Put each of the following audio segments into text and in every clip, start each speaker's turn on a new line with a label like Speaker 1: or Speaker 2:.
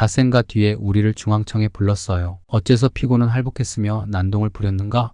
Speaker 1: 닷센가 뒤에 우리를 중앙청에 불렀어요. 어째서 피고는 할복했으며 난동을 부렸는가?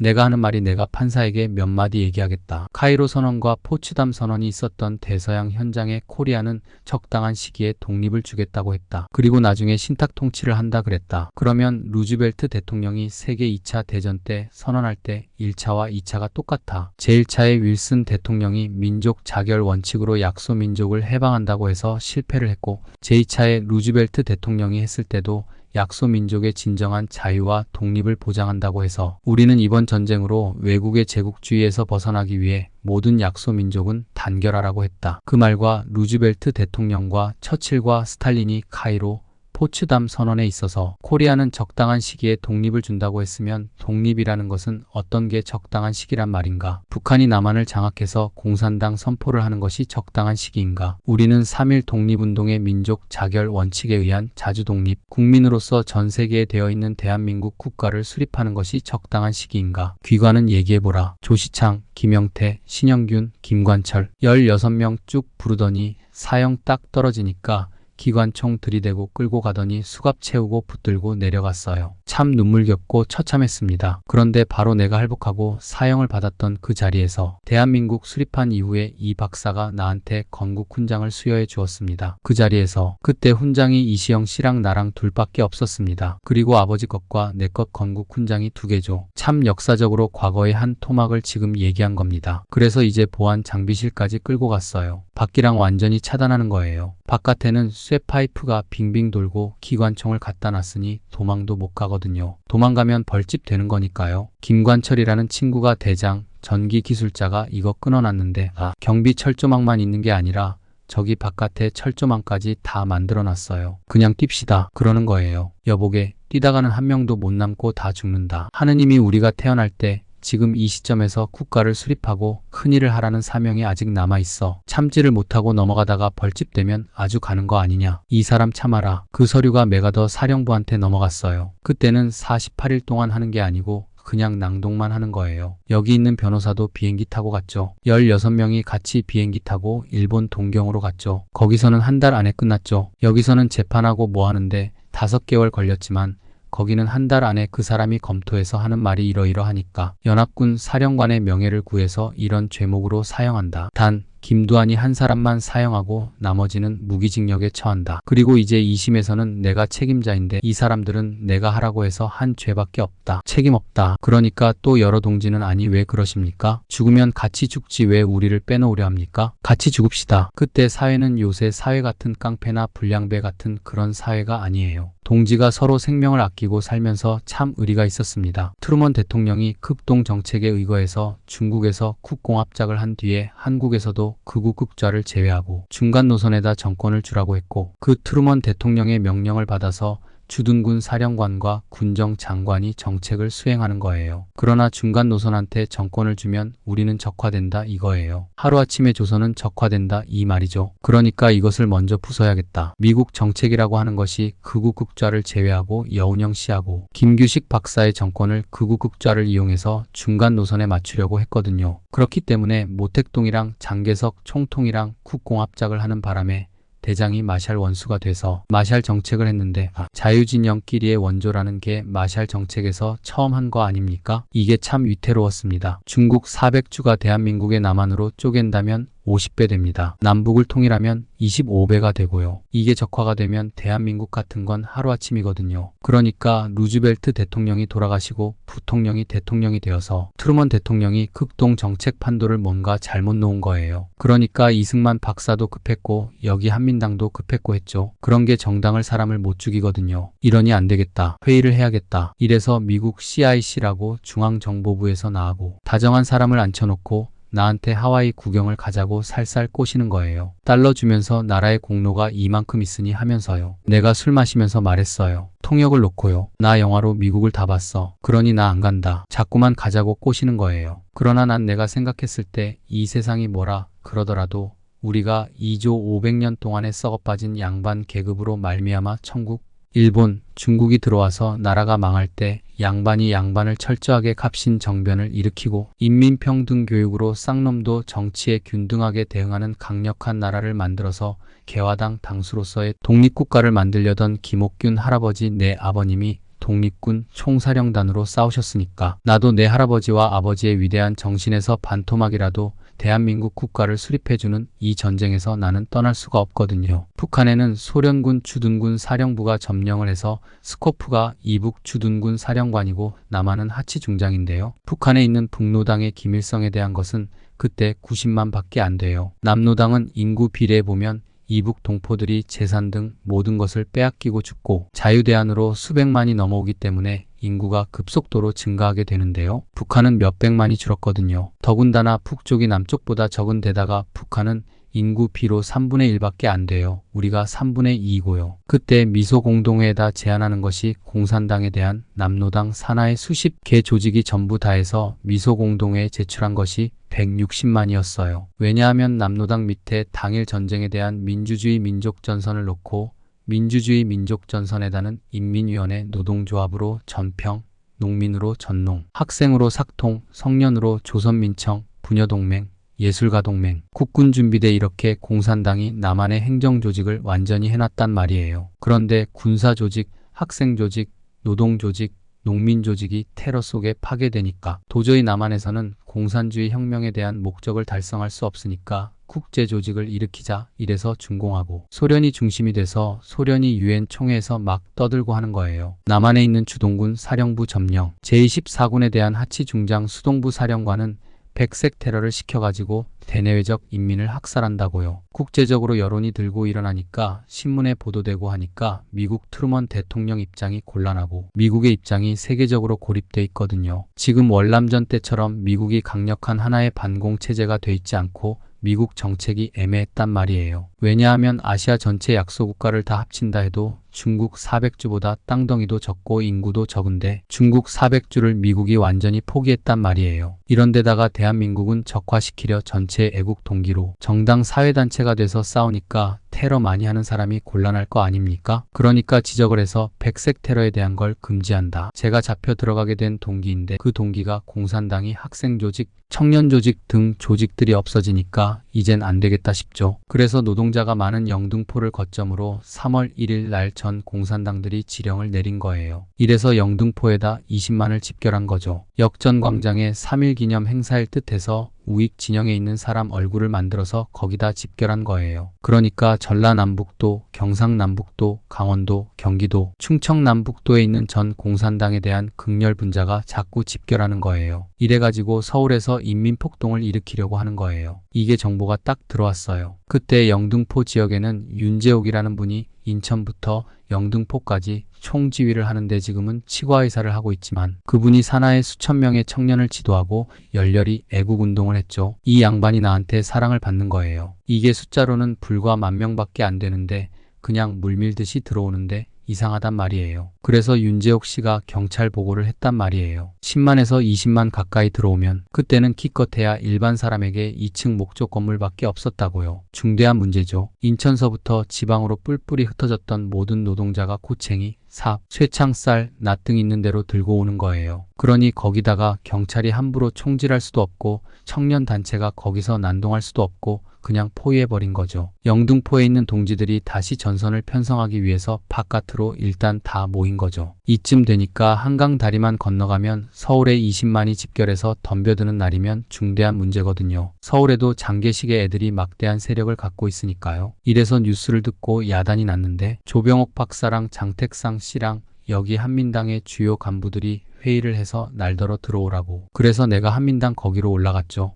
Speaker 1: 내가 하는 말이 내가 판사에게 몇 마디 얘기하겠다. 카이로 선언과 포츠담 선언이 있었던 대서양 현장에 코리아는 적당한 시기에 독립을 주겠다고 했다. 그리고 나중에 신탁 통치를 한다 그랬다. 그러면 루즈벨트 대통령이 세계 2차 대전 때 선언할 때 1차와 2차가 똑같아. 제1차의 윌슨 대통령이 민족 자결 원칙으로 약소 민족을 해방한다고 해서 실패를 했고 제2차의 루즈벨트 대통령이 했을 때도 약소 민족의 진정한 자유와 독립을 보장한다고 해서 우리는 이번 전쟁으로 외국의 제국주의에서 벗어나기 위해 모든 약소 민족은 단결하라고 했다. 그 말과 루즈벨트 대통령과 처칠과 스탈린이 카이로 포츠담 선언에 있어서 코리아는 적당한 시기에 독립을 준다고 했으면 독립이라는 것은 어떤 게 적당한 시기란 말인가? 북한이 남한을 장악해서 공산당 선포를 하는 것이 적당한 시기인가? 우리는 3.1 독립운동의 민족 자결 원칙에 의한 자주 독립, 국민으로서 전 세계에 되어 있는 대한민국 국가를 수립하는 것이 적당한 시기인가? 귀관은 얘기해보라. 조시창, 김영태, 신영균, 김관철 16명 쭉 부르더니 사형 딱 떨어지니까 기관총 들이대고 끌고 가더니 수갑 채우고 붙들고 내려갔어요. 참 눈물겹고 처참했습니다. 그런데 바로 내가 할복하고 사형을 받았던 그 자리에서 대한민국 수립한 이후에 이 박사가 나한테 건국 훈장을 수여해 주었습니다. 그 자리에서 그때 훈장이 이시영 씨랑 나랑 둘밖에 없었습니다. 그리고 아버지 것과 내 것 건국 훈장이 두 개죠. 참 역사적으로 과거의 한 토막을 지금 얘기한 겁니다. 그래서 이제 보안 장비실까지 끌고 갔어요. 밖이랑 완전히 차단하는 거예요. 바깥에는 쇠 파이프가 빙빙 돌고 기관총을 갖다 놨으니 도망도 못 가거든요. 도망가면 벌집 되는 거니까요. 김관철이라는 친구가 대장, 전기 기술자가 이거 끊어놨는데 아, 경비 철조망만 있는 게 아니라 저기 바깥에 철조망까지 다 만들어 놨어요. 그냥 뜁시다. 그러는 거예요. 여보게 뛰다가는 한 명도 못 남고 다 죽는다. 하느님이 우리가 태어날 때 지금 이 시점에서 국가를 수립하고 큰일을 하라는 사명이 아직 남아 있어. 참지를 못하고 넘어가다가 벌집되면 아주 가는 거 아니냐. 이 사람 참아라. 그 서류가 메가더 사령부한테 넘어갔어요. 그때는 48일 동안 하는 게 아니고 그냥 낭독만 하는 거예요. 여기 있는 변호사도 비행기 타고 갔죠. 16명이 같이 비행기 타고 일본 동경으로 갔죠. 거기서는 한 달 안에 끝났죠. 여기서는 재판하고 뭐 하는데 다섯 개월 걸렸지만 거기는 한 달 안에 그 사람이 검토해서 하는 말이 이러이러하니까 연합군 사령관의 명예를 구해서 이런 죄목으로 사형한다. 단 김두한이 한 사람만 사형하고 나머지는 무기징역에 처한다. 그리고 이제 2심에서는 내가 책임자인데 이 사람들은 내가 하라고 해서 한 죄밖에 없다. 책임 없다. 그러니까 또 여러 동지는 아니 왜 그러십니까? 죽으면 같이 죽지 왜 우리를 빼놓으려 합니까? 같이 죽읍시다. 그때 사회는 요새 사회 같은 깡패나 불량배 같은 그런 사회가 아니에요. 동지가 서로 생명을 아끼고 살면서 참 의리가 있었습니다. 트루먼 대통령이 극동 정책에 의거해서 중국에서 국공합작을 한 뒤에 한국에서도 극우 극좌를 제외하고 중간 노선에다 정권을 주라고 했고 그 트루먼 대통령의 명령을 받아서 주둔군 사령관과 군정 장관이 정책을 수행하는 거예요. 그러나 중간 노선한테 정권을 주면 우리는 적화된다 이거예요. 하루아침에 조선은 적화된다 이 말이죠. 그러니까 이것을 먼저 부숴야겠다. 미국 정책이라고 하는 것이 극우극좌를 제외하고 여운형 씨하고 김규식 박사의 정권을 극우극좌를 이용해서 중간 노선에 맞추려고 했거든요. 그렇기 때문에 모택동이랑 장개석 총통이랑 국공합작을 하는 바람에 대장이 마샬 원수가 돼서 마샬 정책을 했는데 아, 자유진영끼리의 원조라는 게 마샬 정책에서 처음 한 거 아닙니까? 이게 참 위태로웠습니다. 중국 400주가 대한민국의 남한으로 쪼갠다면 50배 됩니다. 남북을 통일하면 25배가 되고요. 이게 적화가 되면 대한민국 같은 건 하루아침이거든요. 그러니까 루즈벨트 대통령이 돌아가시고 부통령이 대통령이 되어서 트루먼 대통령이 극동 정책 판도를 뭔가 잘못 놓은 거예요. 그러니까 이승만 박사도 급했고 여기 한민당도 급했고 했죠. 그런 게 정당을 사람을 못 죽이거든요. 이러니 안 되겠다. 회의를 해야겠다. 이래서 미국 CIC라고 중앙정보부에서 나하고 다정한 사람을 앉혀놓고 나한테 하와이 구경을 가자고 살살 꼬시는 거예요. 달러 주면서 나라의 공로가 이만큼 있으니 하면서요. 내가 술 마시면서 말했어요. 통역을 놓고요. 나 영화로 미국을 다 봤어. 그러니 나 안 간다. 자꾸만 가자고 꼬시는 거예요. 그러나 난 내가 생각했을 때 이 세상이 뭐라 그러더라도 우리가 2조 500년 동안에 썩어빠진 양반 계급으로 말미암아 천국 일본, 중국이 들어와서 나라가 망할 때 양반이 양반을 철저하게 갑신 정변을 일으키고 인민평등 교육으로 쌍놈도 정치에 균등하게 대응하는 강력한 나라를 만들어서 개화당 당수로서의 독립국가를 만들려던 김옥균 할아버지 내 아버님이 독립군 총사령단으로 싸우셨으니까 나도 내 할아버지와 아버지의 위대한 정신에서 반토막이라도 대한민국 국가를 수립해주는 이 전쟁에서 나는 떠날 수가 없거든요. 북한에는 소련군 주둔군 사령부가 점령을 해서 스코프가 이북 주둔군 사령관이고 남한은 하치 중장인데요. 북한에 있는 북노당의 김일성에 대한 것은 그때 90만 밖에 안 돼요. 남노당은 인구 비례해 보면 이북 동포들이 재산 등 모든 것을 빼앗기고 죽고 자유대안으로 수백만이 넘어오기 때문에 인구가 급속도로 증가하게 되는데요. 북한은 몇백만이 줄었거든요. 더군다나 북쪽이 남쪽보다 적은 데다가 북한은 인구 비로 3분의 1밖에 안 돼요. 우리가 3분의 2이고요. 그때 미소 공동회에다 제안하는 것이 공산당에 대한 남노당 산하의 수십 개 조직이 전부 다 해서 미소 공동회에 제출한 것이 160만이었어요. 왜냐하면 남노당 밑에 당일 전쟁에 대한 민주주의 민족전선을 놓고 민주주의 민족전선에다는 인민위원회 노동조합으로 전평, 농민으로 전농, 학생으로 삭통, 성년으로 조선민청, 부녀동맹, 예술가동맹, 국군준비대 이렇게 공산당이 남한의 행정조직을 완전히 해놨단 말이에요. 그런데 군사조직, 학생조직, 노동조직, 농민 조직이 테러 속에 파괴되니까 도저히 남한에서는 공산주의 혁명에 대한 목적을 달성할 수 없으니까 국제 조직을 일으키자 이래서 준공하고 소련이 중심이 돼서 소련이 유엔 총회에서 막 떠들고 하는 거예요. 남한에 있는 주동군 사령부 점령, 제24군에 대한 하치 중장 수동부 사령관은 백색 테러를 시켜가지고 대내외적 인민을 학살한다고요. 국제적으로 여론이 들고 일어나니까 신문에 보도되고 하니까 미국 트루먼 대통령 입장이 곤란하고 미국의 입장이 세계적으로 고립돼 있거든요. 지금 월남전 때처럼 미국이 강력한 하나의 반공 체제가 돼 있지 않고 미국 정책이 애매했단 말이에요. 왜냐하면 아시아 전체 약소 국가를 다 합친다 해도 중국 400주보다 땅덩이도 적고 인구도 적은데 중국 400주를 미국이 완전히 포기했단 말이에요. 이런데다가 대한민국은 적화시키려 전체 애국 동기로 정당 사회단체가 돼서 싸우니까 테러 많이 하는 사람이 곤란할 거 아닙니까? 그러니까 지적을 해서 백색 테러에 대한 걸 금지한다. 제가 잡혀 들어가게 된 동기인데 그 동기가 공산당이 학생 조직, 청년 조직 등 조직들이 없어지니까 이젠 안 되겠다 싶죠. 그래서 노동자가 많은 영등포를 거점으로 3월 1일 날전 공산당들이 지령을 내린 거예요. 이래서 영등포에다 20만을 집결한 거죠. 역전 광장에 3일 기념 행사일 듯해서 우익 진영에 있는 사람 얼굴을 만들어서 거기다 집결한 거예요. 그러니까 전라남북도, 경상남북도, 강원도, 경기도, 충청남북도에 있는 전 공산당에 대한 극렬 분자가 자꾸 집결하는 거예요. 이래가지고 서울에서 인민폭동을 일으키려고 하는 거예요. 이게 정보가 딱 들어왔어요. 그때 영등포 지역에는 윤재옥이라는 분이 인천부터 영등포까지 총지휘를 하는데 지금은 치과의사를 하고 있지만 그분이 산하의 수천 명의 청년을 지도하고 열렬히 애국운동을 했죠. 이 양반이 나한테 사랑을 받는 거예요. 이게 숫자로는 불과 만 명밖에 안 되는데 그냥 물밀듯이 들어오는데 이상하단 말이에요. 그래서 윤재옥 씨가 경찰 보고를 했단 말이에요. 10만에서 20만 가까이 들어오면 그때는 기껏해야 일반 사람에게 2층 목조 건물밖에 없었다고요. 중대한 문제죠. 인천서부터 지방으로 뿔뿔이 흩어졌던 모든 노동자가 고챙이, 삽, 쇠창살, 낫등 있는 대로 들고 오는 거예요. 그러니 거기다가 경찰이 함부로 총질할 수도 없고 청년 단체가 거기서 난동할 수도 없고 그냥 포위해버린 거죠. 영등포에 있는 동지들이 다시 전선을 편성하기 위해서 바깥으로 일단 다 모인 거죠. 이쯤 되니까 한강 다리만 건너가면 서울에 20만이 집결해서 덤벼드는 날이면 중대한 문제거든요. 서울에도 장계식의 애들이 막대한 세력을 갖고 있으니까요. 이래서 뉴스를 듣고 야단이 났는데 조병옥 박사랑 장택상 씨랑 여기 한민당의 주요 간부들이 회의를 해서 날더러 들어오라고. 그래서 내가 한민당 거기로 올라갔죠.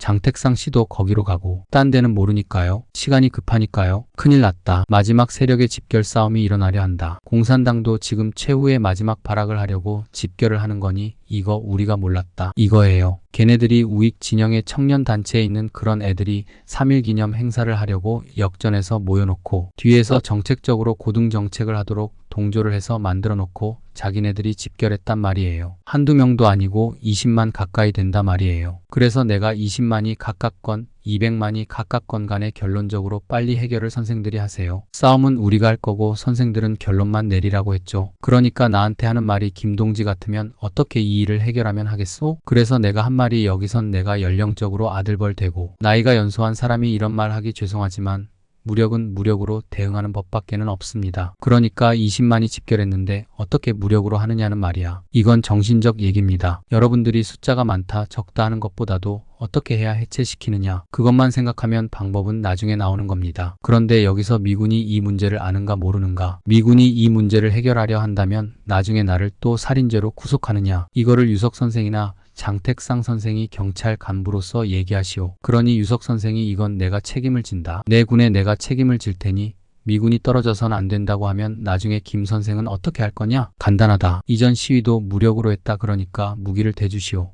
Speaker 1: 장택상 씨도 거기로 가고 딴 데는 모르니까요. 시간이 급하니까요. 큰일 났다. 마지막 세력의 집결 싸움이 일어나려 한다. 공산당도 지금 최후의 마지막 발악을 하려고 집결을 하는 거니 이거 우리가 몰랐다. 이거예요. 걔네들이 우익 진영의 청년 단체에 있는 그런 애들이 3.1 기념 행사를 하려고 역전해서 모여놓고 뒤에서 정책적으로 고등 정책을 하도록 동조를 해서 만들어 놓고 자기네들이 집결했단 말이에요. 한두 명도 아니고 20만 가까이 된다 말이에요. 그래서 내가 20만이 각각 건 200만이 각각 건 간에 결론적으로 빨리 해결을 선생들이 하세요. 싸움은 우리가 할 거고 선생들은 결론만 내리라고 했죠. 그러니까 나한테 하는 말이 김동지 같으면 어떻게 이 일을 해결하면 하겠소? 그래서 내가 한 말이 여기선 내가 연령적으로 아들벌 되고 나이가 연소한 사람이 이런 말 하기 죄송하지만 무력은 무력으로 대응하는 법밖에는 없습니다. 그러니까 20만이 집결했는데 어떻게 무력으로 하느냐는 말이야. 이건 정신적 얘기입니다. 여러분들이 숫자가 많다, 적다 하는 것보다도 어떻게 해야 해체시키느냐. 그것만 생각하면 방법은 나중에 나오는 겁니다. 그런데 여기서 미군이 이 문제를 아는가 모르는가. 미군이 이 문제를 해결하려 한다면 나중에 나를 또 살인죄로 구속하느냐. 이거를 유석 선생이나 장택상 선생이 경찰 간부로서 얘기하시오. 그러니 유석 선생이 이건 내가 책임을 진다. 내 군에 내가 책임을 질 테니 미군이 떨어져선 안 된다고 하면 나중에 김 선생은 어떻게 할 거냐? 간단하다. 이전 시위도 무력으로 했다 그러니까 무기를 대주시오.